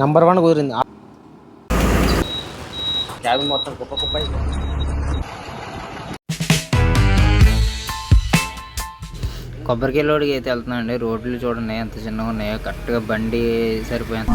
Number one కుదిరింది. Cabin మొత్తం కుప్ప కుప్ప లోడ్కి అయితే వెళ్తున్నామండి రోడ్లు చూడండి ఎంత చిన్నగా ఉన్నాయో. కరెక్ట్గా బండి సరిపోయింది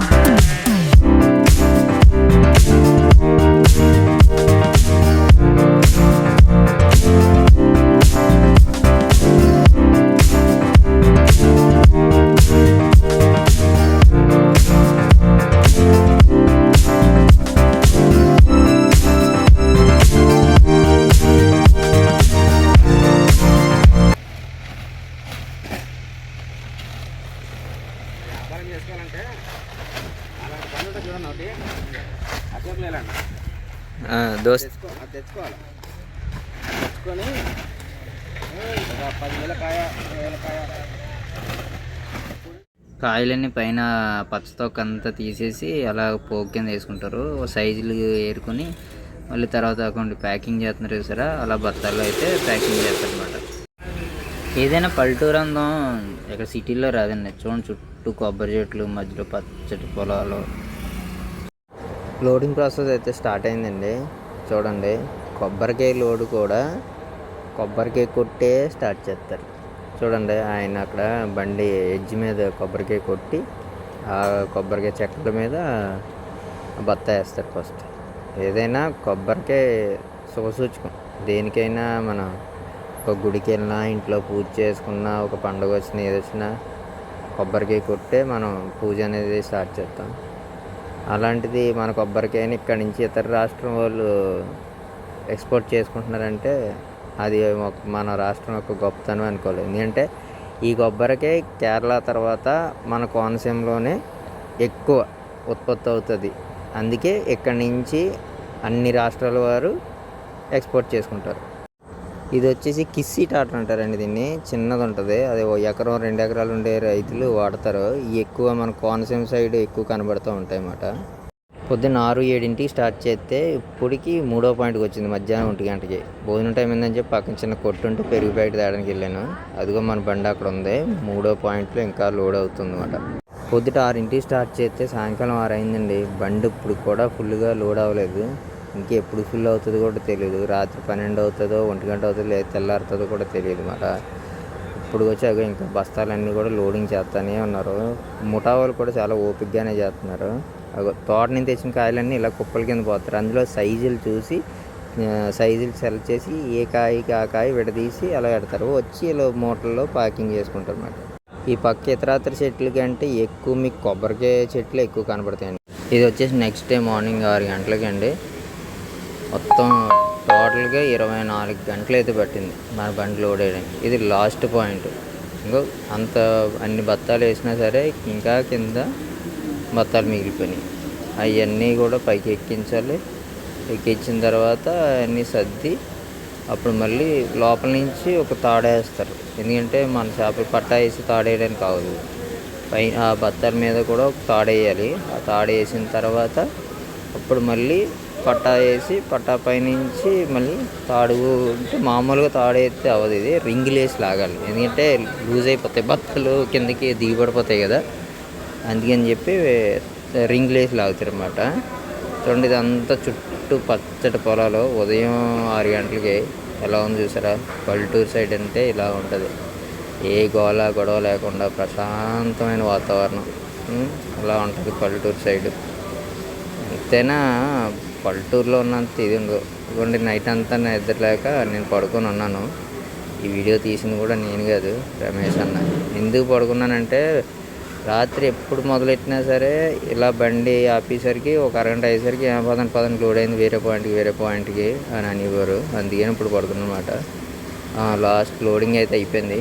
వ్యాపారం చేసుకోవాలంటే అలాంటి పని ఉంటుంది చూడండి ఒకటి. తెచ్చుకో అది తెచ్చుకోవాలి. తెచ్చుకొని ఒక పదివేల కాయ ఇరవై వేల కాయ. కాయలన్నీ పైన పచ్చతొక్క అంతా తీసేసి అలా పోగు కింద వేసుకుంటారు. సైజులు ఏరుకొని మళ్ళీ తర్వాత అకౌంట్ ప్యాకింగ్ చేస్తున్నారు చూసారా? అలా బత్తాల్లో అయితే ప్యాకింగ్ చేస్తారు అనమాట ఏదైనా పల్లెటూరు అందం. ఇక్కడ సిటీలో రాదండి. చూడండి చుట్టూ కొబ్బరి చెట్లు మధ్యలో పచ్చటి పొలాలు. లోడింగ్ ప్రాసెస్ అయితే స్టార్ట్ అయిందండి. చూడండి కొబ్బరికాయ లోడ్ కూడా కొబ్బరికాయ కొట్టే స్టార్ట్ చేస్తారు. చూడండి ఆయన అక్కడ బండి ఎడ్జ్ మీద కొబ్బరికాయ కొట్టి ఆ కొబ్బరికాయ చెక్కల మీద బత్త వేస్తారు ఫస్ట్ ఏదైనా కొబ్బరికాయ శుభసూచకం. దేనికైనా మనం ఒక గుడికి వెళ్ళినా ఇంట్లో పూజ చేసుకున్నా ఒక పండుగ వచ్చినా ఏది వచ్చినా కొబ్బరికాయ కొట్టే మనం పూజ అనేది స్టార్ట్ చేస్తాం. అలాంటిది మన కొబ్బరికాయని ఇక్కడి నుంచి ఇతర రాష్ట్రం వాళ్ళు ఎక్స్పోర్ట్ చేసుకుంటున్నారంటే అది మన రాష్ట్రం యొక్క గొప్పతనం అనుకోలేదు. ఎందుకంటే ఈ కొబ్బరికాయ కేరళ తర్వాత మన కోనసీమలోనే ఎక్కువ ఉత్పత్తి అవుతుంది. అందుకే ఇక్కడి నుంచి అన్ని రాష్ట్రాల వారు ఎక్స్పోర్ట్ చేసుకుంటారు. ఇది వచ్చేసి కిస్సీ టాటర్ అంటారండి దీన్ని. చిన్నది ఉంటుంది. అది ఓ ఎకరం రెండు ఎకరాలు ఉండే రైతులు వాడతారు. ఎక్కువ మన కోనసీమ సైడ్ ఎక్కువ కనబడుతూ ఉంటాయి అన్నమాట పొద్దున్న ఆరు ఏడింటికి స్టార్ట్ చేస్తే ఇప్పటికి మూడో పాయింట్కి వచ్చింది. మధ్యాహ్నం ఒంటి గంటకి. భోజనం టైం ఏందని చెప్పి పక్కన చిన్న కొట్టు ఉంటే పెరుగు ప్యాకెట్ తేడానికి వెళ్ళాను. అదిగో మన బండి అక్కడ ఉంది. మూడో పాయింట్లో ఇంకా లోడ్ అవుతుంది అనమాట పొద్దుట ఆరింటికి స్టార్ట్ చేస్తే సాయంకాలం ఆరు అయిందండి. బండి ఇప్పుడు కూడా ఫుల్గా లోడ్ అవ్వలేదు. ఇంకా ఎప్పుడు ఫుల్ అవుతుందో కూడా తెలియదు రాత్రి పన్నెండు అవుతుందో ఒంటి గంట అవుతుందో లేదా తెల్లారుతుందో కూడా తెలియదు మాట ఇప్పుడు వచ్చాక ఇంకా బస్తాలన్నీ కూడా లోడింగ్ చేస్తానే ఉన్నారు. ముఠా వాళ్ళు కూడా చాలా ఓపిక్గానే చేస్తున్నారు. అగో తోట నుంచి తెచ్చిన కాయలన్నీ ఇలా కుప్పల కింద పోతారు. అందులో సైజులు చూసి సైజులు సెలెక్ట్ చేసి ఏ కాయకి ఆ కాయ విడదీసి అలా పెడతారు. వచ్చి ఇలా మూటల్లో ప్యాకింగ్ చేసుకుంటారు అన్నమాట. ఈ పక్క ఇతరాతర చెట్ల కంటే ఎక్కువ మీకు కొబ్బరికాయ చెట్లు ఎక్కువ కనబడతాయండి. ఇది వచ్చేసి నెక్స్ట్ డే మార్నింగ్ ఆరు గంటలకి అండి మొత్తం టోటల్గా ఇరవై నాలుగు గంటలు అయితే పట్టింది మన బండి లోడ్ వేయడానికి ఇది లాస్ట్ పాయింట్. ఇంకో అంత అన్ని బత్తాలు వేసినా సరే ఇంకా కింద బత్తాలు మిగిలిపోయినాయి. అవన్నీ కూడా పైకి ఎక్కించాలి. ఎక్కించిన తర్వాత అన్నీ సర్ది అప్పుడు మళ్ళీ లోపల నుంచి ఒక తాడేస్తారు ఎందుకంటే మన చేపలు పట్టా వేసి తాడేయడానికి కావదు పై ఆ బత్తాల మీద కూడా ఒక తాడేయాలి ఆ తాడేసిన తర్వాత అప్పుడు మళ్ళీ పట్టా వేసి పట్టా పైనుంచి మళ్ళీ తాడు అంటే మామూలుగా తాడు అయితే అవ్వదు ఇది రింగులు వేసి లాగాలి. ఎందుకంటే లూజ్ అయిపోతాయి బత్తలు కిందకి దిగిపడిపోతాయి కదా. అందుకని చెప్పి రింగులు వేసి లాగుతారు అన్నమాట చూడండి ఇదంతా చుట్టూ పచ్చటి పొలాలు. ఉదయం ఆరు గంటలకి ఎలా ఉంది చూసారా? పల్లెటూరు సైడ్ అంటే ఇలా ఉంటుంది. ఏ గోల గొడవ లేకుండా ప్రశాంతమైన వాతావరణం. అలా ఉంటుంది పల్లెటూరు సైడ్. ఎంతైనా పల్లెటూరులో ఉన్నంత ఇది ఉండదు. నైట్ అంతా నిద్రలేక నేను పడుకొని ఉన్నాను. ఈ వీడియో తీసింది కూడా నేను కాదు రమేష్ అన్న. ఎందుకు పడుకున్నానంటే రాత్రి ఎప్పుడు మొదలెట్టినా సరే ఇలా బండి ఆపేసరికి ఒక అరగంట అయ్యేసరికి "ఆ, పదం పదండి లోడ్ అయింది వేరే పాయింట్కి వేరే పాయింట్కి అని అనేవారు. అందుకని ఇప్పుడు పడుతున్నమాట లాస్ట్ లోడింగ్ అయితే అయిపోయింది.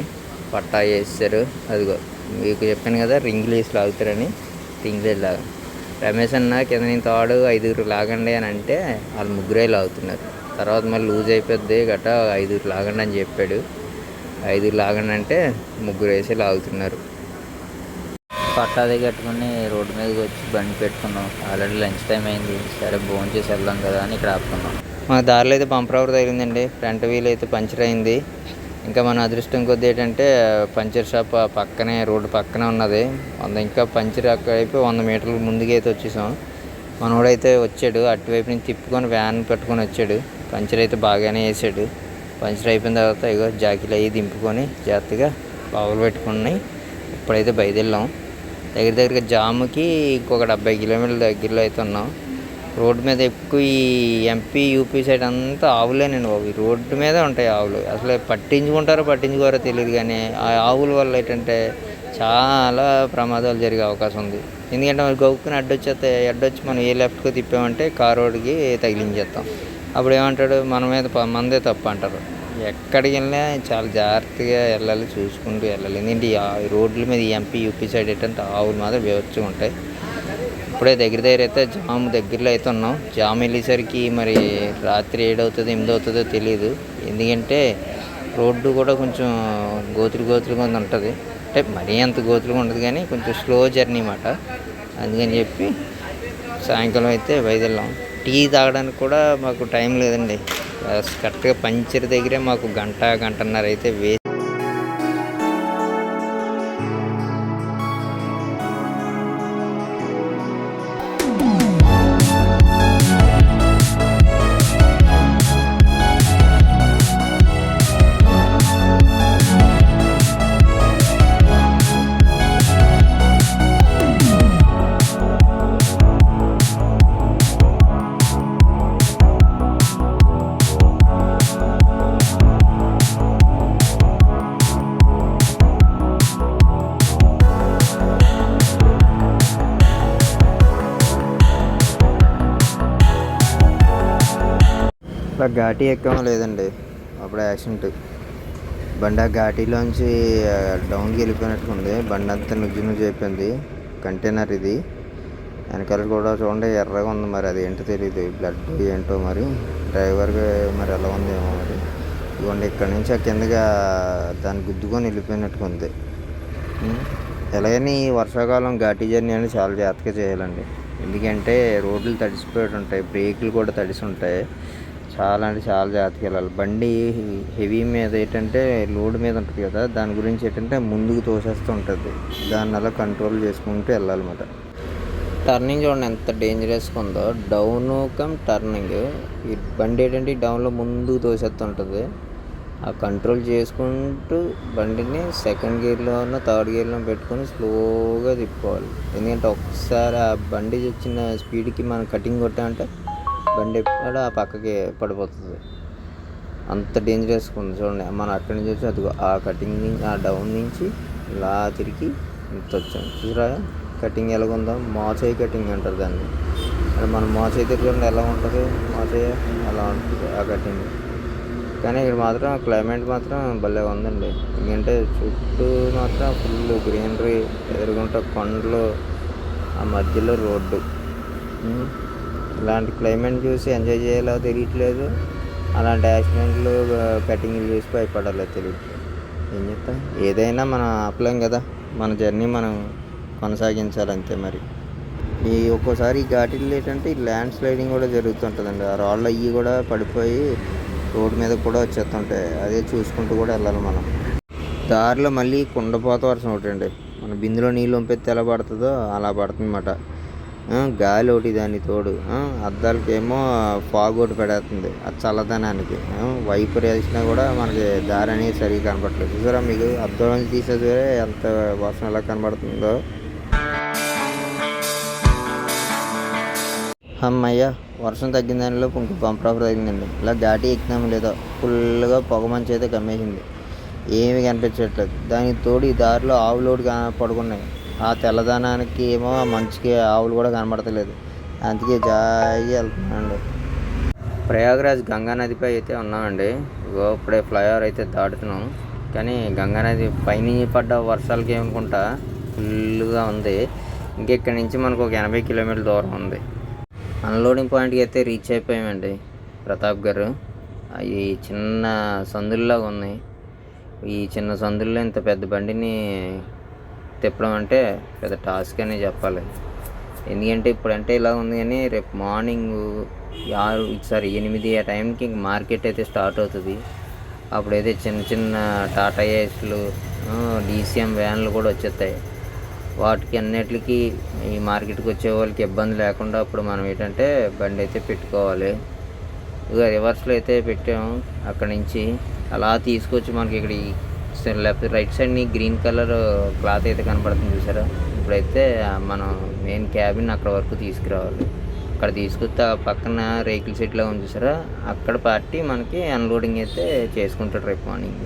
పట్టా వేసారు అదిగో మీకు చెప్పాను కదా రింగులు వేసి లాగుతారని. రింగులు లాగా. రమేష్ అన్న కింద నేను తాడు ఐదుగురు లాగండి అని అంటే వాళ్ళు ముగ్గురే లాగుతున్నారు. తర్వాత మళ్ళీ లూజ్ అయిపోద్ది గట్ట ఐదుగురు లాగండి అని చెప్పాడు. ఐదుగురు లాగండి అంటే ముగ్గురు వేసి లాగుతున్నారు. పట్టాది కట్టుకుని రోడ్డు మీదకి వచ్చి బండి పెట్టుకున్నాం. ఆల్రెడీ లంచ్ టైం అయింది. సరే భోజనం చేసి వెళ్దాం కదా అని ఇక్కడ ఆపుకున్నాం. మా దారిలో అయితే పంపర్ అవర్ తగిలిందండి ఫ్రంట్ వీల్ అయితే పంచర్ అయింది. ఇంకా మన అదృష్టం కొద్ది ఏంటంటే పంచర్ షాప్ పక్కనే రోడ్డు పక్కనే ఉన్నది. వంద ఇంకా పంచర్ అక్కడైపోయి వంద మీటర్ల ముందుగా అయితే వచ్చేసాం. మనోడైతే వచ్చాడు. అటువైపు నుంచి తిప్పుకొని వ్యాన్ పెట్టుకొని వచ్చాడు. పంచర్ అయితే బాగానే వేసాడు. పంచర్ అయిపోయిన తర్వాత ఇగో జాకీలు అవి దింపుకొని జాగ్రత్తగా పావులు పెట్టుకున్నాయి ఇప్పుడైతే బయలుదేరాం దగ్గర దగ్గరగా జాముకి ఇంకొక డెబ్బై కిలోమీటర్ల దగ్గరలో అయితే ఉన్నాం. రోడ్డు మీద ఎక్కువ ఈ ఎంపీ యూపీ సైడ్ అంతా ఆవులేనండి బాబు. ఈ రోడ్డు మీదే ఉంటాయి ఆవులు. అసలు పట్టించుకుంటారో పట్టించుకోరో తెలియదు కానీ ఆ ఆవుల వల్ల ఏంటంటే చాలా ప్రమాదాలు జరిగే అవకాశం ఉంది. ఎందుకంటే మరి గౌక్కుని అడ్డొచ్చేస్తే అడ్డొచ్చి మనం ఏ లెఫ్ట్కి తిప్పామంటే కార్ రోడ్కి తగిలించేస్తాం. అప్పుడు ఏమంటాడు మన మీద ప- తప్పు అంటారు. ఎక్కడికి వెళ్ళినా చాలా జాగ్రత్తగా వెళ్ళాలి చూసుకుంటూ వెళ్ళాలి. ఎందుకంటే ఈ రోడ్ల మీద ఈ ఎంపీ యూపీ సైడ్ ఏంటంటే ఆవులు మాత్రం వ్యవచ్చి ఉంటాయి. ఇప్పుడే దగ్గర దగ్గర అయితే జామ్ దగ్గరలో అయితే ఉన్నాం. జామ్ వెళ్ళేసరికి మరి రాత్రి ఏడవుతుందో ఎనిమిది అవుతుందో తెలియదు ఎందుకంటే రోడ్డు కూడా కొంచెం గోతులు గోతులుగా ఉంటుంది అంటే మరీ అంత గోతులుగా ఉండదు కానీ కొంచెం స్లో జర్నీ అన్నమాట. అందుకని చెప్పి సాయంకాలం అయితే బయలుదేరాం టీ తాగడానికి కూడా మాకు టైం లేదండి. కరెక్ట్గా పంచర్ దగ్గరే మాకు గంట గంటన్నర అయితే వే ఘాటీ ఎక్కడం లేదండి. అప్పుడు యాక్సిడెంట్. బండి ఆ ఘాటీలోంచి డౌన్కి వెళ్ళిపోయినట్టుంది బండి అంతా నుజ్జు నుజ్జు అయిపోయింది. కంటైనర్ ఇది. వెనకాల కూడా చూడండి ఎర్రగా ఉంది మరి. అది ఏంటో తెలియదు బ్లడ్ ఏంటో మరి. డ్రైవర్కి మరి ఎలా ఉందేమో మరి. ఇవ్వండి ఇక్కడ నుంచి ఆ కిందగా దాన్ని గుద్దుకొని వెళ్ళిపోయినట్టుగా ఉంది ఎలాగని ఈ వర్షాకాలం ఘాటీ జర్నీ అనేది చాలా జాగ్రత్తగా చేయాలండి. ఎందుకంటే రోడ్లు తడిసిపోయి ఉంటాయి. బ్రేకులు కూడా తడిసి ఉంటాయి. చాలా అంటే చాలా జాగ్రత్తగా వెళ్ళాలి. బండి హెవీ మీద ఏంటంటే లోడ్ మీద ఉంటుంది కదా దాని గురించి ఏంటంటే ముందుకు తోసేస్తూ ఉంటుంది. దాన్ని అలా కంట్రోల్ చేసుకుంటూ వెళ్ళాలన్నమాట. టర్నింగ్ చూడండి ఎంత డేంజరస్గా ఉందో. డౌన్ కమ్ టర్నింగ్ ఈ బండి ఏంటంటే డౌన్లో ముందుకు తోసేస్తుంటుంది ఆ కంట్రోల్ చేసుకుంటూ బండిని సెకండ్ గేర్లోనో థర్డ్ గేర్లో పెట్టుకొని స్లోగా తిప్పుకోవాలి. ఎందుకంటే ఒకసారి ఆ బండి వచ్చిన స్పీడ్కి మనం కటింగ్ కొట్టామంటే బండి ఎప్పుడు ఆ పక్కకి పడిపోతుంది. అంత డేంజరస్గా ఉంది చూడండి. మనం అక్కడి నుంచి వచ్చి అదిగో ఆ కటింగ్ నుంచి ఆ డౌన్ నుంచి ఇలా తిరిగి ఇంత వచ్చాం. చూసారా? కటింగ్ ఎలాగుందో మోచేయి కటింగ్ అంటారు దాన్ని. మరి మన మోచేయి తిరిగి ఎలా ఉంటుంది? మోచేయి అలా ఉంటుంది ఆ కటింగ్ కానీ ఇక్కడ మాత్రం క్లైమేట్ మాత్రం భలే ఉందండి. ఎందుకంటే చుట్టూ మాత్రం ఫుల్ గ్రీనరీ ఎదురుగుంట కొండలు ఆ మధ్యలో రోడ్డు. ఇలాంటి క్లైమేట్ చూసి ఎంజాయ్ చేయాలో తెలియట్లేదు. అలాంటి యాక్సిడెంట్లు కటింగ్లు చూసి భయపడాలో తెలియట్లేదు. ఏం చెప్తాం? ఏదైనా మనం ఆపలేం కదా. మన జర్నీ మనం కొనసాగించాలి అంతే మరి. ఈ ఒక్కోసారి ఈ ఘాటీలు ఏంటంటే ఈ ల్యాండ్ స్లైడింగ్ కూడా జరుగుతుంటుందండి. ఆ రాళ్ళు అవి కూడా పడిపోయి రోడ్డు మీద కూడా వచ్చేస్తుంటాయి అదే చూసుకుంటూ కూడా వెళ్ళాలి మనం. దారిలో మళ్ళీ కుండపోత వర్షం ఒకటి అండి. మన బిందులో నీళ్ళు పంపిస్తే ఎలా పడుతుందో అలా పడుతుంది అన్నమాట గాలి ఒకటి దాని తోడు. అద్దాలకేమో ఫాగ్ ఒకటి పెడేస్తుంది. అది చల్లదనానికి. వైపు వేసినా కూడా మనకి దారి అనేది సరిగ్గా కనపడలేదు చూసారా మీకు? అద్దం నుంచి తీసేది ఎంత వర్షం ఎలా కనబడుతుందో. అమ్మయ్య వర్షం తగ్గిన దానిలో ఇంకో బంపర్ ఆఫర్ తగ్గిందండి ఇలా ఘాటి ఎక్కినాము లేదో ఫుల్గా పొగ మంచి అయితే కమ్మేసింది. ఏమి కనిపించట్లేదు. దానికి తోడు ఈ దారిలో ఆవులోడు లోడు పడుకున్నాయి. ఆ తెల్లదనానికి ఏమో మంచుకి ఆవులు కూడా కనబడతలేదు. అందుకే జాయిగా వెళ్తున్నానండి ప్రయాగరాజ్ గంగా నదిపై అయితే ఉన్నామండి. ఇగో ఇప్పుడే ఫ్లైఓవర్ అయితే దాటుతున్నాం. కానీ గంగా నది పైన పడ్డ వర్షాలకి ఏమనుకుంటా ఫుల్గా ఉంది. ఇంకెక్కడి నుంచి మనకు ఒక ఎనభై కిలోమీటర్ల దూరం ఉంది. అన్లోడింగ్ పాయింట్కి అయితే రీచ్ అయిపోయామండి ప్రతాప్ గారు. అవి చిన్న సందుల్లాగా ఉన్నాయి ఈ చిన్న సందుల్లో ఇంత పెద్ద బండిని తిప్పడం అంటే పెద్ద టాస్క్ అనే చెప్పాలి. ఎందుకంటే ఇప్పుడు అంటే ఇలా ఉంది కానీ రేపు మార్నింగ్ ఆరు సారీ ఎనిమిది ఆ టైంకి మార్కెట్ అయితే స్టార్ట్ అవుతుంది. అప్పుడైతే చిన్న చిన్న టాటా ఏస్లు డీసీఎం వ్యాన్లు కూడా వచ్చేస్తాయి వాటికి అన్నిటికీ ఈ మార్కెట్కి వచ్చే వాళ్ళకి ఇబ్బంది లేకుండా అప్పుడు మనం ఏంటంటే బండి అయితే పెట్టుకోవాలి. ఇక రివర్స్లో అయితే పెట్టాము అక్కడి నుంచి. అలా తీసుకొచ్చి మనకి ఇక్కడ లెఫ్ట్ రైట్ సైడ్ని గ్రీన్ కలర్ క్లాత్ అయితే కనపడుతుంది చూసారా? ఇప్పుడైతే మనం మెయిన్ క్యాబిన్ అక్కడ వరకు తీసుకురావాలి. అక్కడ తీసుకొస్తే ఆ పక్కన రేకుల సెట్లో ఉంది చూసారా? అక్కడ పార్టీ మనకి అన్లోడింగ్ అయితే చేసుకుంటాడు రేపు మార్నింగ్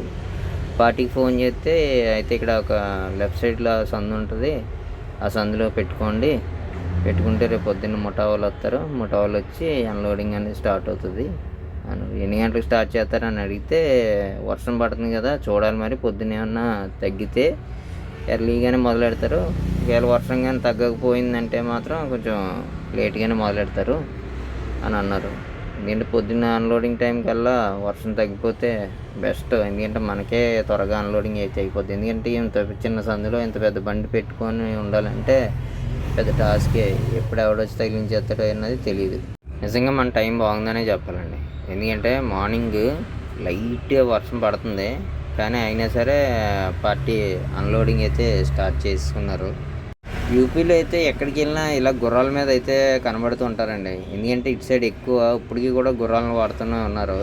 పార్టీకి ఫోన్ చేస్తే అయితే ఇక్కడ ఒక లెఫ్ట్ సైడ్లో సందు ఉంటుంది. ఆ సందులో పెట్టుకోండి. పెట్టుకుంటే రేపు పొద్దున్న ముఠా వాళ్ళు వస్తారు. ముఠా వాళ్ళు వచ్చి అన్లోడింగ్ అనేది స్టార్ట్ అవుతుంది. ఎన్ని గంటలకు స్టార్ట్ చేస్తారని అడిగితే వర్షం పడుతుంది కదా చూడాలి మరి పొద్దున్న ఏమన్నా తగ్గితే ఎర్లీగానే మొదలు పెడతారు ఒకవేళ వర్షం కానీ తగ్గకపోయిందంటే మాత్రం కొంచెం లేట్గానే మొదలు పెడతారు అని అన్నారు. ఎందుకంటే పొద్దున్న అన్లోడింగ్ టైం కల్లా వర్షం తగ్గిపోతే బెస్ట్ ఎందుకంటే మనకే త్వరగా అన్లోడింగ్ అయితే అయిపోద్ది. ఎందుకంటే ఇంత చిన్న సందులో ఇంత పెద్ద బండి పెట్టుకొని ఉండాలంటే పెద్ద టాస్కే ఎప్పుడు ఎవడొచ్చి తగిలించేస్తాడో అన్నది తెలియదు నిజంగా మన టైం బాగుందనే చెప్పాలండి. ఎందుకంటే మార్నింగ్ లైట్గా వర్షం పడుతుంది. కానీ అయినా సరే పార్టీ అన్లోడింగ్ అయితే స్టార్ట్ చేసుకున్నారు. యూపీలో అయితే ఎక్కడికి వెళ్ళినా ఇలా గుర్రాల మీద అయితే కనబడుతూ ఉంటారండి. ఎందుకంటే ఇటు సైడ్ ఎక్కువ ఇప్పటికీ కూడా గుర్రాలను వాడుతూనే ఉన్నారు.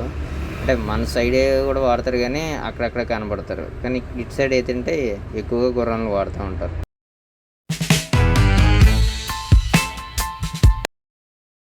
అంటే మన సైడే కూడా వాడతారు కానీ అక్కడక్కడ కనబడతారు. కానీ ఇటు సైడ్ అయితే ఎక్కువగా గుర్రాలను వాడుతూ ఉంటారు.